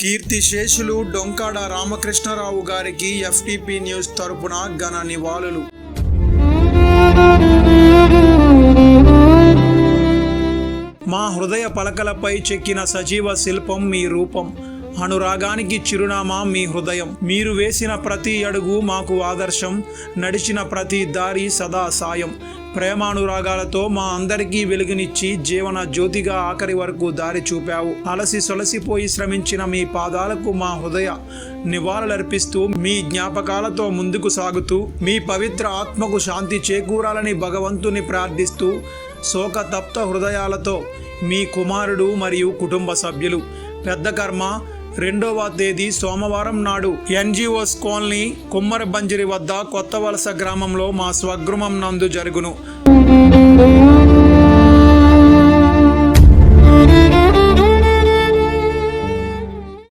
కీర్తి శేషులు డొంకాడ రామకృష్ణారావు గారికి FTP news తరపున ఘన నివాళులు. మా హృదయ పలకలపై చెక్కిన సజీవ శిల్పం మీ రూపం. అనురాగానికి చిరునామా మీ హృదయం. మీరు వేసిన ప్రతి అడుగు మాకు ఆదర్శం. నడిచిన ప్రతి దారి సదా సాయం. ప్రేమానురాగాలతో మా అందరికీ వెలుగునిచ్చి జీవన జ్యోతిగా ఆఖరి వరకు దారి చూపావు. అలసి సొలసిపోయి శ్రమించిన మీ పాదాలకు మా హృదయ నివాళులర్పిస్తూ మీ జ్ఞాపకాలతో ముందుకు సాగుతూ మీ పవిత్ర ఆత్మకు శాంతి చేకూరాలని భగవంతుని ప్రార్థిస్తూ శోక తప్త హృదయాలతో మీ కుమారుడు మరియు కుటుంబ సభ్యులు పెద్ద కర్మ రెండవ తేదీ సోమవారం నాడు ఎన్జిఓస్ కాలనీ కుమ్మరబంజరి వద్ద కొత్త వలస గ్రామంలో మా స్వగృహం నందు జరుగును.